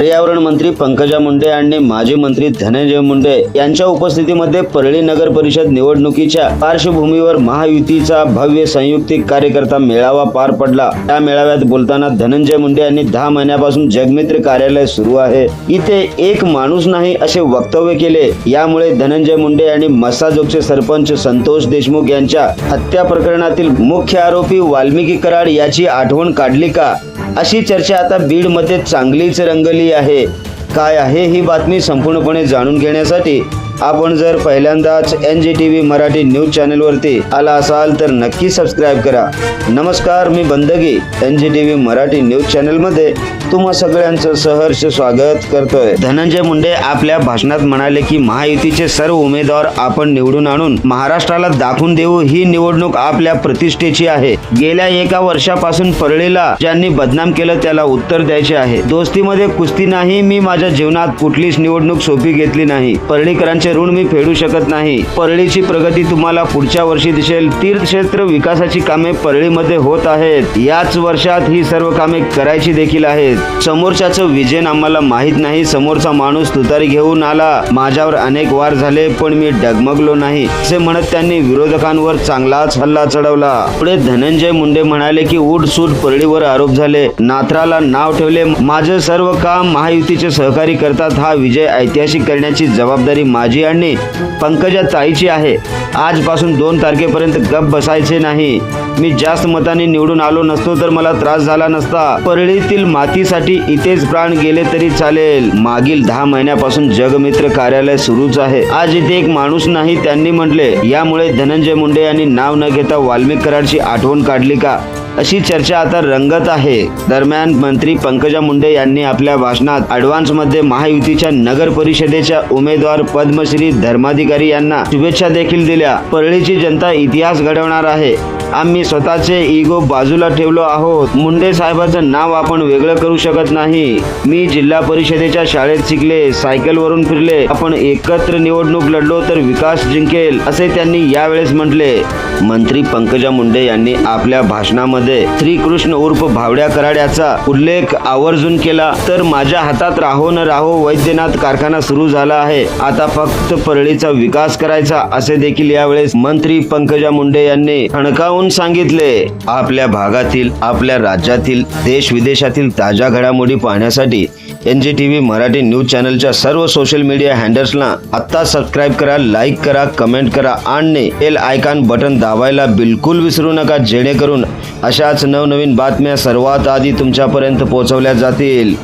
पर्यावरण मंत्री पंकजा मुंडे आणि माजी मंत्री धनंजय मुंडे यांच्या उपस्थितीमध्ये परळी नगर परिषद निवडणुकीच्या पार्श्वभूमीवर महायुतीचा भव्य संयुक्तिक कार्यकर्ता मेळावा पार पडला. त्या मेळाव्यात बोलताना धनंजय मुंडे यांनी दहा महिन्यापासून जगमित्र कार्यालय सुरू आहे. इथे एक माणूस नाही असे वक्तव्य केले. यामुळे धनंजय मुंडे आणि मसाजोगचे सरपंच संतोष देशमुख यांच्या हत्या प्रकरणातील मुख्य आरोपी वाल्मिकी कराड याची आठवण काढली का? अशी चर्चा आता बीडमध्ये चांगलीच रंगली आहे. काय आहे ही बातमी संपूर्णपणे जाणून घेण्यासाठी आपण जर पहिल्यांदाच N G T V Marathi news चॅनलवरती आला असाल तर नक्की सबस्क्राईब करा. नमस्कार मी Bandagi. N G T V Marathi news चॅनलमध्ये तुम्हा सगळ्यांचं सहर्ष स्वागत करतोय. धनंजय मुंडे आपल्या भाषणात म्हणाले की महायुतीचे सर्व उमेदवार आपण निवडून आणून महाराष्ट्राला दाखवून देऊ ही निवडणूक आपल्या प्रतिष्ठेची आहे. गेल्या एका वर्षापासून परळीला ज्यांनी बदनाम केलं त्याला उत्तर द्यायचे आहे. दोस्तीमध्ये कुस्ती नाही मी माझ्या जीवनात कुठलीच निवडणूक सोपी घेतली नाही. परळीकरांचे ऋण मी फेडू शकत नाही. परळीची प्रगती तुम्हाला पुढच्या वर्षी दिसेल. तीर्थक्षेत्र विकासाची कामे परळीमध्ये होत आहेत. याच वर्षात ही सर्व कामे करायची देखील आहेत. समोरच्याच विजन आम्हाला माहीत नाही. समोरचा माणूस तुतारी घेऊन आला. माझ्यावर अनेक वार झाले पण मी डगमगलो नाही. असे म्हणत त्यांनी विरोधकांवर चांगलाच हल्ला चढवला. पुढे धनंजय मुंडे म्हणाले की उड सूट परळीवर आरोप झाले. नाथराला नाव ठेवले. माझं सर्व काम महायुतीचे सहकारी करतात. हा विजय ऐतिहासिक करण्याची जबाबदारी माझी आणि पंकजा ताईची आहे. आजपासून दोन तारखेपर्यंत गप बसायचे नाही. मी जास्त मताने निवडून आलो नसतो तर मला त्रास झाला नसता. परळीतील मातीसाठी इथेच प्राण गेले तरी चालेल. मागील दहा महिन्यापासून जगमित्र कार्यालय सुरूच आहे. आज इथे एक माणूस नाही त्यांनी म्हटले. यामुळे धनंजय मुंडे यांनी नाव न घेता वाल्मिक कराडची आठवण काढली का? अशी चर्चा आता रंगत आहे. दरम्यान मंत्री पंकजा मुंडे यांनी आपल्या भाषणात ॲडव्हान्समध्ये महायुतीच्या नगर परिषदेच्या उमेदवार पद्मश्री धर्माधिकारी यांना शुभेच्छा देखील दिल्या. परळीची जनता इतिहास घडवणार आहे. आम्ही स्वतःचे इगो बाजूला ठेवलो आहोत. मुंडे साहेबांचं नाव आपण वेगळं करू शकत नाही. मी जिल्हा परिषदेच्या शाळेत शिकले सायकलवरून फिरले. आपण एकत्र निवडणूक लढलो तर विकास जिंकेल असे त्यांनी यावेळेस म्हटले. मंत्री पंकजा मुंडे यांनी आपल्या भाषणामध्ये श्रीकृष्ण उर्फ भावड्या कराड्याचा उल्लेख आवर्जून केला. तर माझ्या हातात राहो न राहो वैद्यनाथ कारखाना सुरू झाला आहे. आता फक्त परळीचा विकास करायचा असे देखील यावेळेस मंत्री पंकजा मुंडे यांनी ठणकावून सांगितले. आपल्या भागातील आपल्या राज्यातील देश विदेशातील ताज्या घडामोडी पाहण्यासाठी N G T V Marathi news चॅनलच्या सर्व सोशल मीडिया हँडल्सला आत्ता सबस्क्राईब करा लाईक करा कमेंट करा आणि एल आयकॉन बटन दाबायला बिलकुल विसरू नका जेणेकरून अशाच नवनवीन बातम्या सर्वात आधी तुमच्यापर्यंत पोहोचवल्या जातील.